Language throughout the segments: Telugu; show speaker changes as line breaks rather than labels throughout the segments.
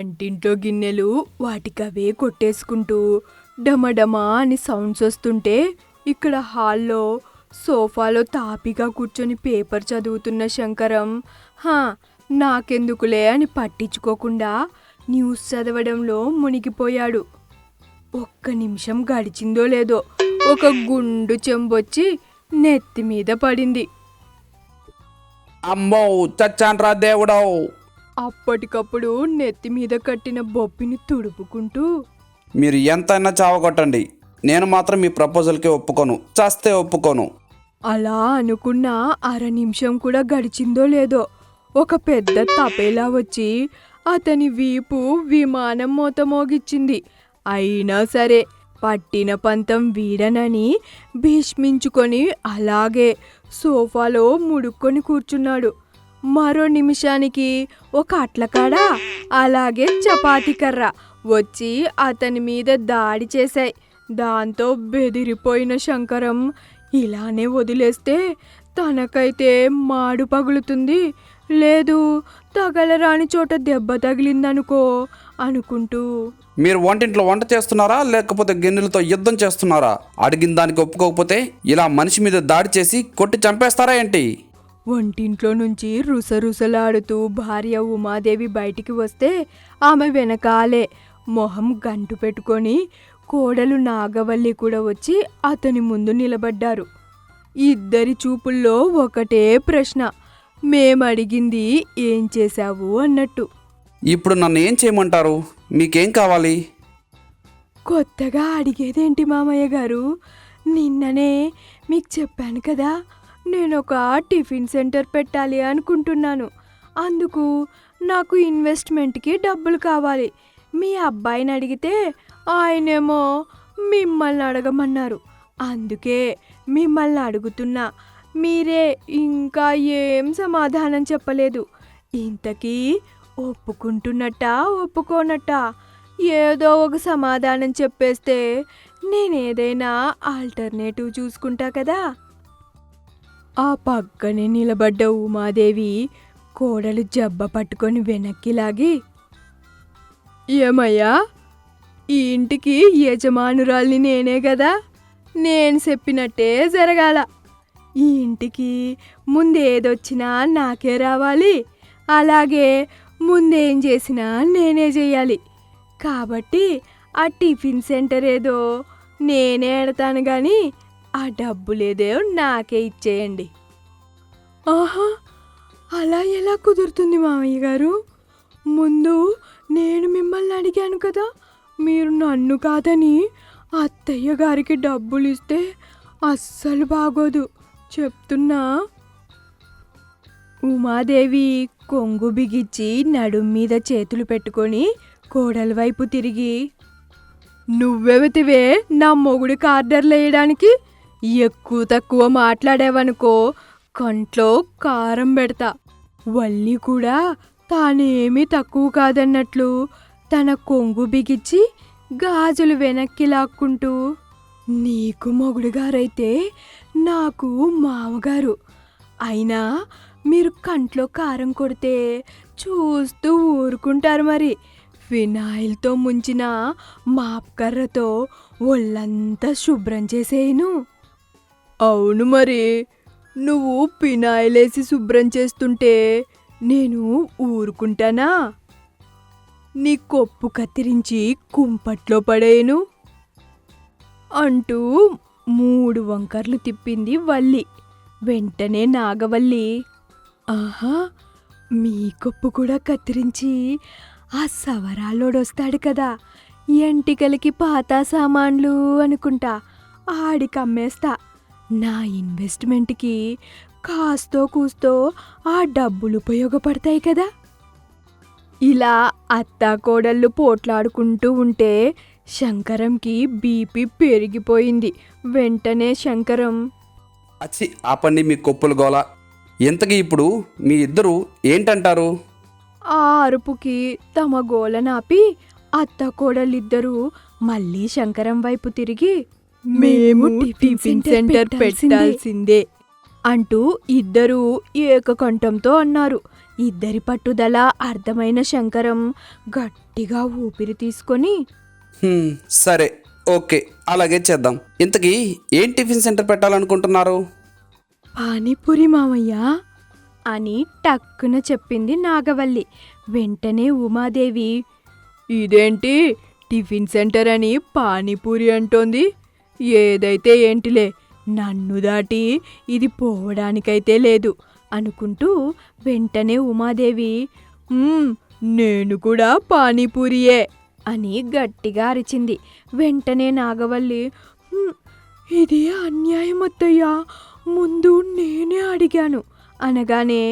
వంటింట్లో గిన్నెలు వాటికవే కొట్టేసుకుంటూ డమడమా అని సౌండ్స్ వస్తుంటే ఇక్కడ హాల్లో సోఫాలో తాపిగా కూర్చొని పేపర్ చదువుతున్న శంకరం హా నాకెందుకులే అని పట్టించుకోకుండా న్యూస్ చదవడంలో మునిగిపోయాడు. ఒక్క నిమిషం గడిచిందో లేదో ఒక గుండు చెంబొచ్చి నెత్తి మీద పడింది.
అమ్మో చచ్చాన్రా దేవుడవు.
అప్పటికప్పుడు నెత్తి మీద కట్టిన బొప్పిని తుడుపుకుంటూ
మీరు ఎంతైనా చావగొట్టండి. నేను మాత్రం మీ ప్రపోజల్కి ఒప్పుకోను. చస్తే ఒప్పుకోను.
అలా అనుకున్న అర నిమిషం కూడా గడిచిందో లేదో ఒక పెద్ద తపేలా వచ్చి అతని వీపు విమానం మోత మోగిచ్చింది. అయినా సరే పట్టిన పంతం వీడనని భీష్మించుకొని అలాగే సోఫాలో ముడుక్కొని కూర్చున్నాడు. మరో నిమిషానికి ఒక అట్లకాడ అలాగే చపాతీ కర్ర వచ్చి అతని మీద దాడి చేశాయి. దాంతో బెదిరిపోయిన శంకరం ఇలానే వదిలేస్తే తనకైతే మాడు పగులుతుంది. లేదు తగలరాని చోట దెబ్బ తగిలిందనుకో అనుకుంటూ
మీరు వంటింట్లో వంట చేస్తున్నారా? లేకపోతే గిన్నెలతో యుద్ధం చేస్తున్నారా? అడిగిన దానికి ఒప్పుకోకపోతే ఇలా మనిషి మీద దాడి చేసి కొట్టి చంపేస్తారా ఏంటి?
వంటింట్లో నుంచి రుసరుసలాడుతూ భార్య ఉమాదేవి బయటికి వస్తే ఆమె వెనకాలే మొహం గంటు పెట్టుకొని కోడలు నాగవల్లి కూడా వచ్చి అతని ముందు నిలబడ్డారు. ఇద్దరి చూపుల్లో ఒకటే ప్రశ్న మేమడిగింది ఏం చేశావు? అన్నట్టు.
ఇప్పుడు నన్ను ఏం చేయమంటారు? మీకేం కావాలి?
కొత్తగా అడిగేదేంటి మామయ్య గారు? నిన్ననే మీకు చెప్పాను కదా నేను ఒక టిఫిన్ సెంటర్ పెట్టాలి అనుకుంటున్నాను. అందుకు నాకు ఇన్వెస్ట్మెంట్కి డబ్బులు కావాలి. మీ అబ్బాయిని అడిగితే ఆయనేమో మిమ్మల్ని అడగమన్నారు. అందుకే మిమ్మల్ని అడుగుతున్నా. మీరే ఇంకా ఏం సమాధానం చెప్పలేదు. ఇంతకీ ఒప్పుకుంటున్నట్టా ఒప్పుకోనట్టా? ఏదో ఒక సమాధానం చెప్పేస్తే నేనేదైనా ఆల్టర్నేటివ్ చూసుకుంటా కదా? ఆ పక్కనే నిలబడ్డ ఉమాదేవి. కోడలు జబ్బ పట్టుకొని వెనక్కి లాగి ఏమయ్యా ఈ ఇంటికి యజమానురాల్ని నేనే కదా నేను చెప్పినట్టే జరగాల. ఈ ఇంటికి ముందేదొచ్చినా నాకే రావాలి. అలాగే ముందేం చేసినా నేనే చేయాలి. కాబట్టి ఆ టిఫిన్ సెంటర్ ఏదో నేనే ఎడతాను కానీ ఆ డబ్బులేదో నాకే ఇచ్చేయండి. ఆహా అలా ఎలా కుదురుతుంది మామయ్య గారు? ముందు నేను మిమ్మల్ని అడిగాను కదా మీరు నన్ను కాదని అత్తయ్య గారికి డబ్బులు ఇస్తే అస్సలు బాగోదు చెప్తున్నా. ఉమాదేవి కొంగు బిగిచ్చి నడుం మీద చేతులు పెట్టుకొని కోడల వైపు తిరిగి నువ్వెవతివే? నా మొగుడి కార్డర్లు వేయడానికి ఎక్కువ తక్కువ మాట్లాడావనుకో కంట్లో కారం పెడతా. వల్లి కూడా తానేమీ తక్కువ కాదన్నట్లు తన కొంగు బిగించి గాజులు వెనక్కి లాక్కుంటూ నీకు మొగుడుగారైతే నాకు మామగారు. అయినా మీరు కంట్లో కారం కొడితే చూస్తూ ఊరుకుంటారు మరి. ఫినాయిల్తో ముంచిన మాప్కర్రతో ఒళ్ళంతా శుభ్రం చేసేయను. అవును మరి. నువ్వు పినాయిలేసి శుభ్రం చేస్తుంటే నేను ఊరుకుంటానా? నీ కొప్పు కత్తిరించి కుంపట్లో పడేయను అంటూ మూడు వంకర్లు తిప్పింది వల్లి. వెంటనే నాగవల్లి. ఆహా మీ కొప్పు కూడా కత్తిరించి ఆ సవరాలోడొస్తాడు కదా. ఎంటికలకి పాత సామాన్లు అనుకుంటా. ఆడికి అమ్మేస్తా నా ఇన్వెస్ట్మెంట్కి కాస్తో కూస్తో ఆ డబ్బులు ఉపయోగపడతాయి కదా. ఇలా అత్తా కోడళ్ళు పోట్లాడుకుంటూ ఉంటే శంకరంకి బీపీ పెరిగిపోయింది. వెంటనే శంకరం
అచ్చి ఆపండి మీ కొప్పులు గోల. ఇంతకీ ఇప్పుడు? మీ ఇద్దరు ఏంటంటారు?
ఆ అరుపుకి తమ గోలనాపి అత్త కోడలిద్దరూ మళ్ళీ శంకరం వైపు తిరిగి మేము టిఫిన్ సెంటర్ పెట్టాల్సిందే అంటూ ఇద్దరూ ఏకకంఠంతో అన్నారు. ఇద్దరి పట్టుదల అర్థమైన శంకరం గట్టిగా ఊపిరి తీసుకొని
హ్మ్, సరే ఓకే అలాగే చేద్దాం. ఇంతకీ ఏం టిఫిన్ సెంటర్ పెట్టాలనుకుంటున్నారు?
పానీపూరి మామయ్య అని టక్కున చెప్పింది నాగవల్లి. వెంటనే ఉమాదేవి ఇదేంటి టిఫిన్ సెంటర్ అని పానీపూరి అంటోంది? ఏదైతే ఏంటిలే నన్ను దాటి ఇది పోవడానికైతే లేదు అనుకుంటూ వెంటనే ఉమాదేవి నేను కూడా పానీపూరియే అని గట్టిగా అరిచింది. వెంటనే నాగవల్లి ఇది అన్యాయం అత్తయ్యా ముందు నేనే అడిగాను అనగానే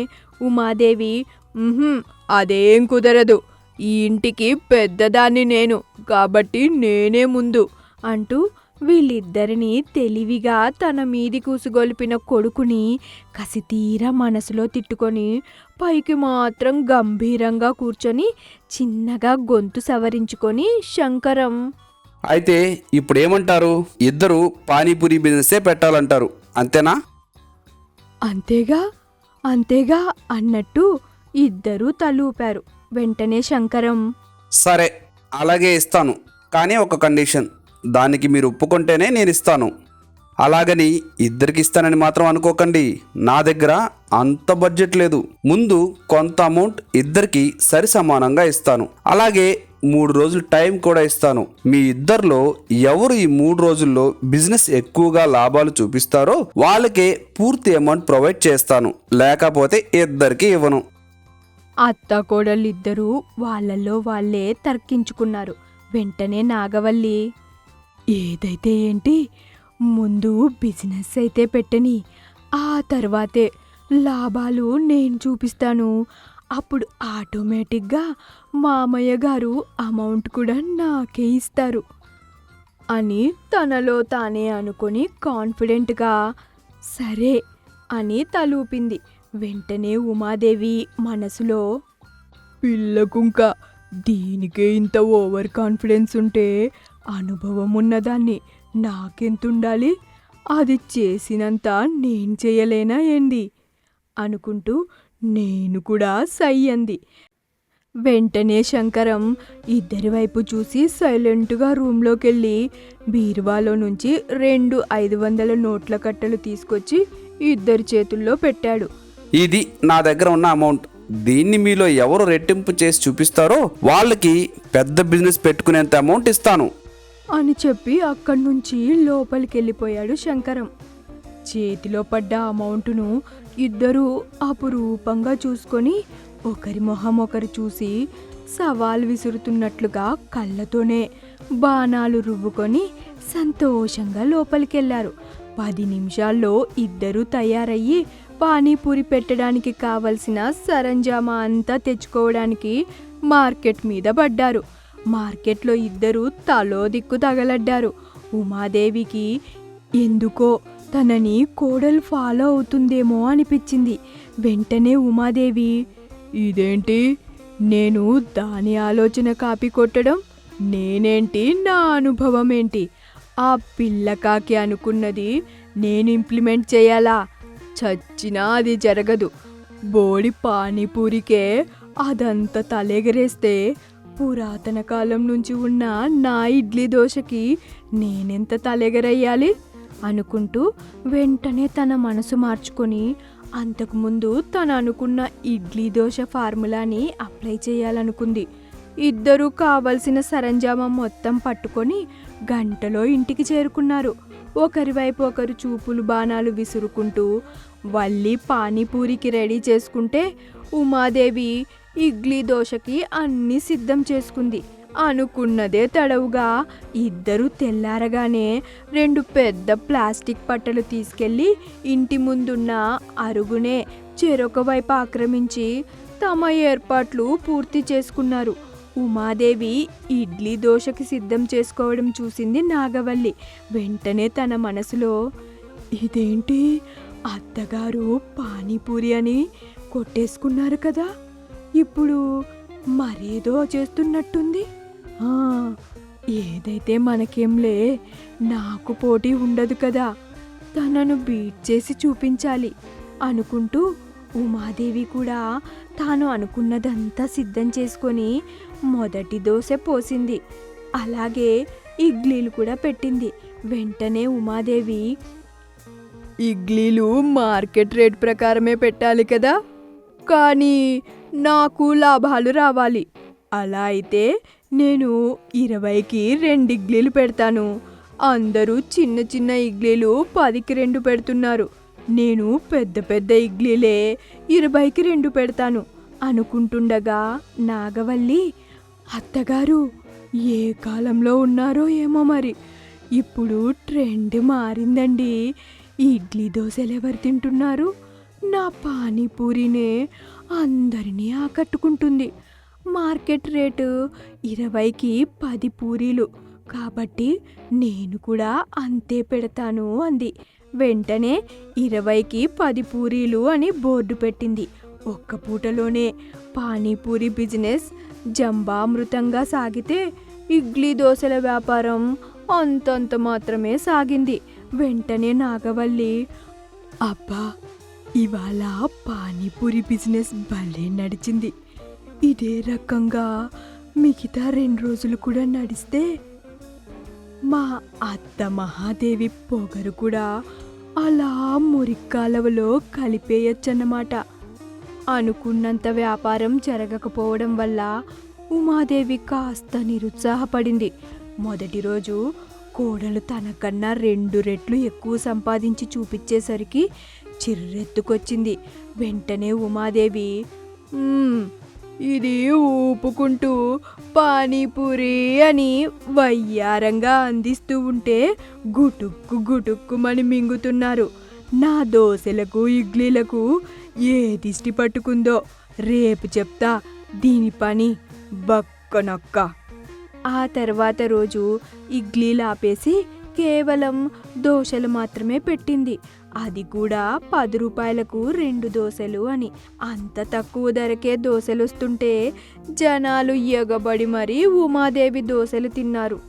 ఉమాదేవి అదేం కుదరదు. ఈ ఇంటికి పెద్దదాన్ని నేను కాబట్టి నేనే ముందు అంటూ వీళ్ళిద్దరిని తెలివిగా తన మీది కూసుగొలిపిన కొడుకుని కసితీరా మనసులో తిట్టుకొని పైకి మాత్రం గంభీరంగా కూర్చొని చిన్నగా గొంతు సవరించుకొని శంకరం.
అయితే ఇప్పుడు ఏమంటారు ఇద్దరు పానీపూరి బిజినెసే పెట్టాలంటారు. అంతేనా?
అంతేగా అంతేగా అన్నట్టు ఇద్దరూ తలూపారు. వెంటనే శంకరం.
సరే అలాగే ఇస్తాను. కానీ ఒక కండిషన్. దానికి మీరు ఒప్పుకుంటేనే నేను ఇస్తాను అలాగని ఇద్దరికి ఇస్తానని మాత్రం అనుకోకండి. నా దగ్గర అంత బడ్జెట్ లేదు. ముందు కొంత అమౌంట్ ఇద్దరికి సరి సమానంగా ఇస్తాను. అలాగే మూడు రోజులు టైం కూడా ఇస్తాను. మీ ఇద్దరిలో ఎవరు ఈ మూడు రోజుల్లో బిజినెస్ ఎక్కువగా లాభాలు చూపిస్తారో వాళ్ళకే పూర్తి అమౌంట్ ప్రొవైడ్ చేస్తాను. లేకపోతే ఇద్దరికి ఇవ్వను.
అత్త కోడలిద్దరూ వాళ్ళల్లో వాళ్ళే తర్కించుకున్నారు. వెంటనే నాగవల్లి ఏదైతే ఏంటి ముందు బిజినెస్ అయితే పెట్టని ఆ తర్వాతే లాభాలు నేను చూపిస్తాను. అప్పుడు ఆటోమేటిక్గా మామయ్య గారు అమౌంట్ కూడా నాకే ఇస్తారు అని తనలో తానే అనుకొని కాన్ఫిడెంట్గా సరే అని తలూపింది. వెంటనే ఉమాదేవి మనసులో పిల్లకుంక దీనికే ఇంత ఓవర్ కాన్ఫిడెన్స్ ఉంటే అనుభవం ఉన్నదాన్ని నాకెంతుండాలి? అది చేసినంత నేను చేయలేనా ఏంది? అనుకుంటూ నేను కూడా సై అంది వెంటనే శంకరం ఇద్దరి వైపు చూసి సైలెంట్గా రూమ్లోకి వెళ్ళి బీరువాలో నుంచి రెండు ఐదు వందల నోట్ల కట్టలు తీసుకొచ్చి ఇద్దరి చేతుల్లో పెట్టాడు.
ఇది నా దగ్గర ఉన్న అమౌంట్. దీన్ని మీలో ఎవరు రెట్టింపు చేసి చూపిస్తారో వాళ్ళకి పెద్ద బిజినెస్ పెట్టుకునేంత అమౌంట్ ఇస్తాను.
అని చెప్పి అక్కడి నుంచి లోపలికి వెళ్ళిపోయాడు శంకరం. చేతిలో పడ్డ అమౌంట్ను ఇద్దరూ అపురూపంగా చూసుకొని ఒకరి మొహం ఒకరు చూసి సవాల్ విసురుతున్నట్లుగా కళ్ళతోనే బాణాలు రువ్వుకొని సంతోషంగా లోపలికెళ్ళారు పది నిమిషాల్లో ఇద్దరూ తయారయ్యి పానీపూరి పెట్టడానికి కావలసిన సరంజామా అంతా తెచ్చుకోవడానికి మార్కెట్ మీద పడ్డారు. మార్కెట్లో ఇద్దరు తలో దిక్కు తగలడ్డారు. ఉమాదేవికి ఎందుకో తనని కోడలు ఫాలో అవుతుందేమో అనిపించింది. వెంటనే ఉమాదేవి ఇదేంటి? నేను దాని ఆలోచన కాపీ కొట్టడం? నేనేంటి? నా అనుభవం ఏంటి? ఆ పిల్లకాకి అనుకున్నది నేను ఇంప్లిమెంట్ చేయాలా? చచ్చినా అది జరగదు. బోడి పానీపూరికే అదంత తలెగరేస్తే పురాతన కాలం నుంచి ఉన్న నా ఇడ్లీ దోశకి నేనెంత తలెగరయ్యాలి? అనుకుంటూ వెంటనే తన మనసు మార్చుకొని అంతకుముందు తను అనుకున్న ఇడ్లీ దోశ ఫార్ములాని అప్లై చేయాలనుకుంది. ఇద్దరూ కావలసిన సరంజామా మొత్తం పట్టుకొని గంటలో ఇంటికి చేరుకున్నారు. ఒకరి వైపు ఒకరు చూపులు బాణాలు విసురుకుంటూ వల్లి పానీపూరికి రెడీ చేసుకుంటే ఉమాదేవి ఇడ్లీ దోశకి అన్నీ సిద్ధం చేసుకుంది. అనుకున్నదే తడవుగా. ఇద్దరు తెల్లారగానే రెండు పెద్ద ప్లాస్టిక్ పట్టలు తీసుకెళ్ళి ఇంటి ముందున్న అరుగునే చెరొక వైపు ఆక్రమించి తమ ఏర్పాట్లు పూర్తి చేసుకున్నారు. ఉమాదేవి ఇడ్లీ దోశకి సిద్ధం చేసుకోవడం చూసింది నాగవల్లి. వెంటనే తన మనసులో ఇదేంటి? అత్తగారు పానీపూరి అని కొట్టేసుకున్నారు కదా? ఇప్పుడు మరేదో చేస్తున్నట్టుంది? ఏదైతే మనకేంలే నాకు పోటీ ఉండదు కదా. తనను బీట్ చేసి చూపించాలి అనుకుంటూ ఉమాదేవి కూడా తాను అనుకున్నదంతా సిద్ధం చేసుకొని మొదటి దోశ పోసింది. అలాగే ఇడ్లీలు కూడా పెట్టింది. వెంటనే ఉమాదేవి ఇడ్లీలు మార్కెట్ రేట్ ప్రకారమే పెట్టాలి కదా. కానీ నాకు లాభాలు రావాలి. అలా అయితే నేను ఇరవైకి రెండు ఇడ్లీలు పెడతాను. అందరూ చిన్న చిన్న ఇడ్లీలు పదికి రెండు పెడుతున్నారు. నేను పెద్ద పెద్ద ఇడ్లీలే ఇరవైకి రెండు పెడతాను. అనుకుంటుండగా నాగవల్లి అత్తగారు ఏ కాలంలో ఉన్నారో ఏమో మరి. ఇప్పుడు ట్రెండ్ మారిందండి. ఇడ్లీ దోశలు ఎవరు తింటున్నారు? నా పానీపూరినే అందరినీ ఆకట్టుకుంటుంది. మార్కెట్ రేటు ఇరవైకి పది పూరీలు. కాబట్టి నేను కూడా అంతే పెడతాను అంది. వెంటనే ఇరవైకి పది పూరీలు అని బోర్డు పెట్టింది. ఒక్క పూటలోనే పానీపూరి బిజినెస్ జంబామృతంగా సాగితే ఇడ్లీ దోశల వ్యాపారం అంతంత మాత్రమే సాగింది. వెంటనే నాగవల్లి అబ్బా ఇవాళ పానీపూరి బిజినెస్ భలే నడిచింది. ఇదే రకంగా మిగతా రెండు రోజులు కూడా నడిస్తే మా అత్త మహాదేవి పొగరు కూడా అలా మురిక్కాలవలో కలిపేయచ్చన్నమాట. అనుకున్నంత వ్యాపారం జరగకపోవడం వల్ల ఉమాదేవి కాస్త నిరుత్సాహపడింది. మొదటి రోజు కోడలు తనకన్నా రెండు రెట్లు ఎక్కువ సంపాదించి చూపించేసరికి చిర్రెత్తుకొచ్చింది. వెంటనే ఉమాదేవి ఇది ఊపుకుంటూ పానీపూరి అని వయ్యారంగా అందిస్తూ ఉంటే గుటుక్కు గుటుక్కుమని మింగుతున్నారు. నా దోశలకు ఇడ్లీలకు ఏ దిష్టి పట్టుకుందో రేపు చెప్తా. దీని పని బక్కనొక్క. ఆ తర్వాత రోజు ఇడ్లీలు ఆపేసి కేవలం దోశలు మాత్రమే పెట్టింది. అది కూడా పది రూపాయలకు రెండు దోశలు అని. అంత తక్కువ ధరకే దోశలు వస్తుంటే జనాలు ఎగబడి మరీ ఉమాదేవి దోశలు తిన్నారు.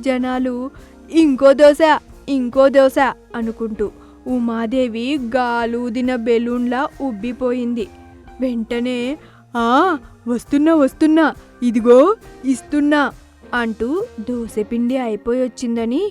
జనాలు ఇంకో దోశ ఇంకో దోశ అనుకుంటూ ఉమాదేవి గాలూదిన బెలూన్లా ఉబ్బిపోయింది. వెంటనే ఆ వస్తున్నా వస్తున్నా ఇదిగో ఇస్తున్నా అంటూ దోశ పిండి అయిపోయి వచ్చిందని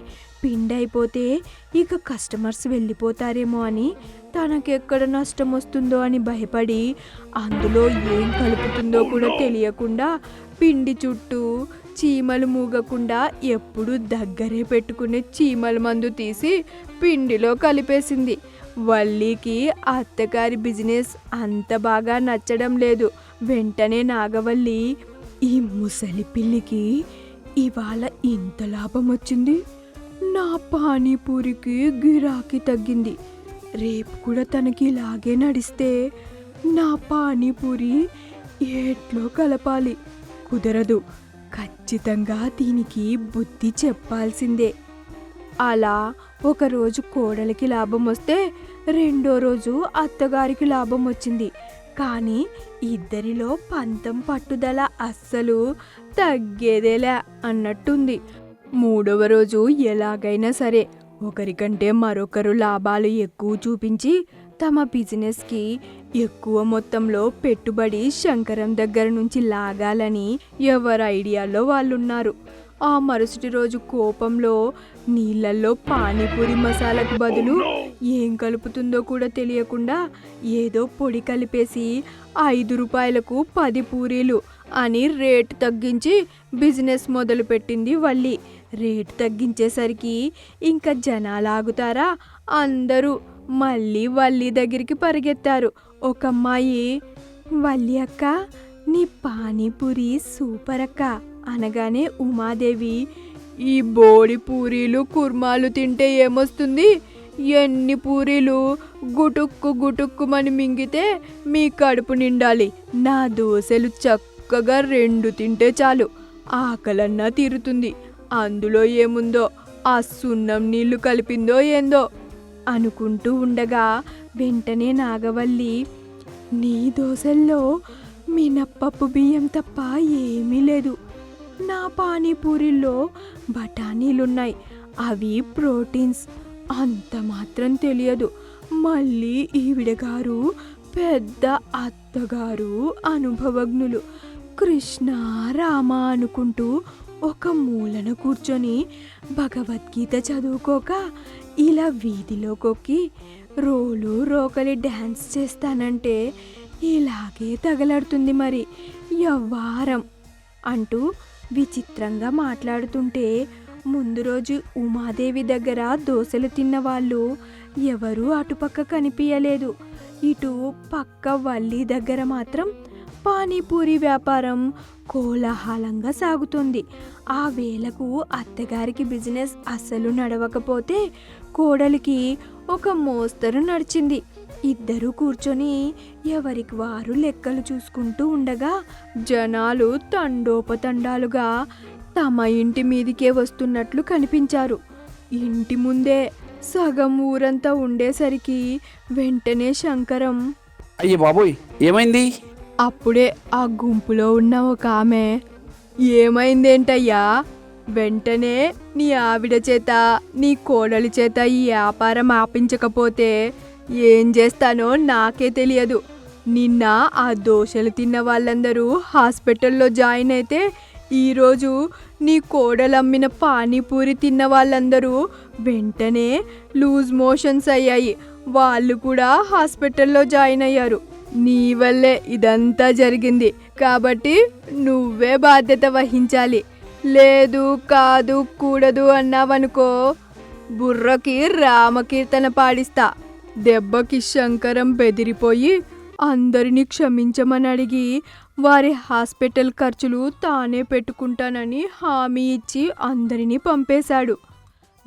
పిండి అయిపోతే ఇక కస్టమర్స్ వెళ్ళిపోతారేమో అని తనకెక్కడ నష్టం వస్తుందో అని భయపడి అందులో ఏం కలుపుతుందో కూడా తెలియకుండా పిండి చుట్టూ చీమలు మూగకుండా ఎప్పుడు దగ్గరే పెట్టుకునే చీమల మందు తీసి పిండిలో కలిపేసింది. వల్లికి అత్తగారి బిజినెస్ అంత బాగా నచ్చడం లేదు. వెంటనే నాగవల్లి ఈ ముసలి పిల్లికి ఇవాళ ఇంత లాభం వచ్చింది? నా పానీపూరికి గిరాకీ తగ్గింది. రేపు కూడా తనకి ఇలాగే నడిస్తే నా పానీపూరి ఏట్లో కలపాలి. కుదరదు. ఖచ్చితంగా దీనికి బుద్ధి చెప్పాల్సిందే. అలా ఒకరోజు కోడలికి లాభం వస్తే రెండో రోజు అత్తగారికి లాభం వచ్చింది. కానీ ఇద్దరిలో పంతం పట్టుదల అస్సలు తగ్గేదేలే అన్నట్టుంది. మూడవ రోజు ఎలాగైనా సరే ఒకరికంటే మరొకరు లాభాలు ఎక్కువ చూపించి తమ బిజినెస్కి ఎక్కువ మొత్తంలో పెట్టుబడి శంకరం దగ్గర నుంచి లాగాలని ఎవరి ఐడియాలో వాళ్ళున్నారు. ఆ మరుసటి రోజు కోపంలో నీళ్ళల్లో పానీపూరి మసాలాకు బదులు ఏం కలుపుతుందో కూడా తెలియకుండా ఏదో పొడి కలిపేసి ఐదు రూపాయలకు పది పూరీలు అని రేటు తగ్గించి బిజినెస్ మొదలుపెట్టింది వల్లి. రేటు తగ్గించేసరికి ఇంకా జనాలు ఆగుతారా? అందరూ మళ్ళీ వల్లి దగ్గరికి పరిగెత్తారు. ఒక అమ్మాయి వల్లి అక్క నీ పానీపూరి సూపర్ అక్క అనగానే ఉమాదేవి ఈ బోడి పూరీలు కుర్మాలు తింటే ఏమొస్తుంది? ఎన్ని పూరీలు? గుటుక్కు గుటుక్కుమని మింగితే మీ కడుపు నిండాలి. నా దోశలు చక్కగా రెండు తింటే చాలు. ఆకలన్నా తీరుతుంది. అందులో ఏముందో? ఆ సున్నం నీళ్ళు కలిపిందో ఏందో? అనుకుంటూ ఉండగా వెంటనే నాగవల్లి నీ దోశల్లో మినప్పప్పు బియ్యం తప్ప ఏమీ లేదు. నా పానీపూరిలో బఠానీలున్నాయి. అవి ప్రోటీన్స్. అంత మాత్రం తెలియదు. మళ్ళీ ఈవిడ గారు పెద్ద అత్తగారు అనుభవజ్ఞులు. కృష్ణ రామ అనుకుంటూ ఒక మూలన కూర్చొని భగవద్గీత చదువుకోక ఇలా వీధిలోకొక్కి రోలు రోకలి డ్యాన్స్ చేస్తానంటే ఇలాగే తగలాడుతుంది మరి. యవ్వారం అంటూ విచిత్రంగా మాట్లాడుతుంటే ముందు రోజు ఉమాదేవి దగ్గర దోశలు తిన్న వాళ్ళు ఎవరూ అటుపక్క కనిపించలేదు ఇటు పక్క వల్లి దగ్గర మాత్రం పానీపూరి వ్యాపారం కోలాహలంగా సాగుతుంది. ఆ వేళకు అత్తగారికి బిజినెస్ అస్సలు నడవకపోతే కోడలికి ఒక మోస్తరు నడిచింది. ఇద్దరు కూర్చొని ఎవరికి వారు లెక్కలు చూసుకుంటూ ఉండగా జనాలు తండోపతండాలుగా తమ ఇంటి మీదికే వస్తున్నట్లు కనిపించారు. ఇంటి ముందే సగం ఊరంతా ఉండేసరికి వెంటనే శంకరం
అయ్యే బాబోయ్ ఏమైంది?
అప్పుడే ఆ గుంపులో ఉన్న ఒక ఆమె ఏమైందేంటయ్యా? వెంటనే నీ ఆవిడ చేత నీ కోడలి చేత ఈ వ్యాపారం ఆపించకపోతే ఏం చేస్తానో నాకే తెలియదు. నిన్న ఆ దోశలు తిన్న వాళ్ళందరూ హాస్పిటల్లో జాయిన్ అయితే ఈరోజు నీ కోడలమ్మిన పానీపూరి తిన్న వాళ్ళందరూ వెంటనే లూజ్ మోషన్స్ అయ్యాయి. వాళ్ళు కూడా హాస్పిటల్లో జాయిన్ అయ్యారు. నీ వల్లే ఇదంతా జరిగింది. కాబట్టి నువ్వే బాధ్యత వహించాలి. లేదు కాదు కూడదు అన్నావనుకో బుర్రకి రామకీర్తన పాడిస్తా. దెబ్బకి శంకరం బెదిరిపోయి అందరినీ క్షమించమని అడిగి వారి హాస్పిటల్ ఖర్చులు తానే పెట్టుకుంటానని హామీ ఇచ్చి అందరినీ పంపేశాడు.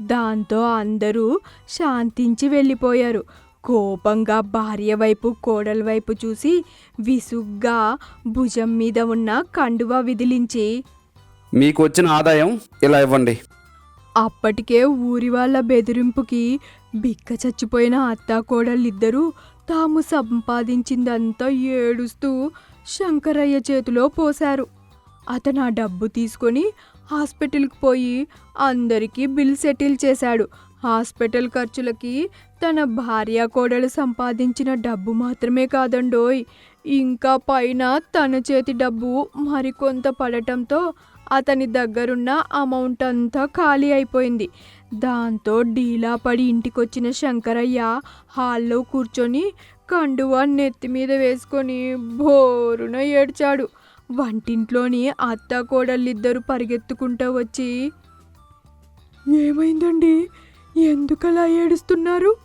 దాంతో అందరూ శాంతించి వెళ్ళిపోయారు. కోపంగా భార్య వైపు కోడల వైపు చూసి విసుగ్గా భుజం మీద ఉన్న కండువా విదిలించి.
మీకు వచ్చిన ఆదాయం ఇలా ఇవ్వండి.
అప్పటికే ఊరి వాళ్ళ బెదిరింపుకి బిక్క చచ్చిపోయిన అత్తా కోడళ్ళిద్దరూ తాము సంపాదించిందంతా ఏడుస్తూ శంకరయ్య చేతిలో పోశారు. అతను ఆ డబ్బు తీసుకొని హాస్పిటల్కి పోయి అందరికీ బిల్ సెటిల్ చేశాడు. హాస్పిటల్ ఖర్చులకి తన భార్య కోడలు సంపాదించిన డబ్బు మాత్రమే కాదండోయ్. ఇంకా పైన తన చేతి డబ్బు మరికొంత పడటంతో అతని దగ్గరున్న అమౌంట్ అంతా ఖాళీ అయిపోయింది. దాంతో డీలా పడి ఇంటికొచ్చిన శంకరయ్య హాల్లో కూర్చొని కండువా నెత్తి మీద వేసుకొని బోరున ఏడ్చాడు. వంటింట్లోని అత్త కోడళ్ళిద్దరూ పరిగెత్తుకుంటూ వచ్చి ఏమైందండి? ఎందుకలా ఏడుస్తున్నారు?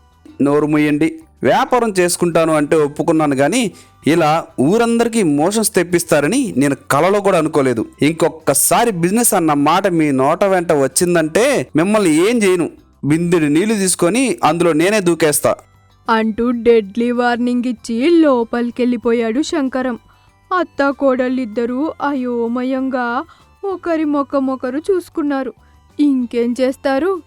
నోరు ముయ్యండి వ్యాపారం చేసుకుంటాను అంటే ఒప్పుకున్నాను కానీ ఇలా ఊరందరికీ మోషన్స్ తెప్పిస్తారని నేను కలలో కూడా అనుకోలేదు. ఇంకొకసారి బిజినెస్ అన్న మాట మీ నోట వెంట వచ్చిందంటే మిమ్మల్ని ఏం చేయను. బిందుడి నీళ్ళు తీసుకొని అందులో నేనే దూకేస్తా.
అంటూ డెడ్లీ వార్నింగ్ ఇచ్చి లోపలికెళ్ళిపోయాడు శంకరం. అత్త కోడళ్ళిద్దరూ అయోమయంగా ఒకరి మొక్కమొకరు చూసుకున్నారు. ఇంకేం చేస్తారు?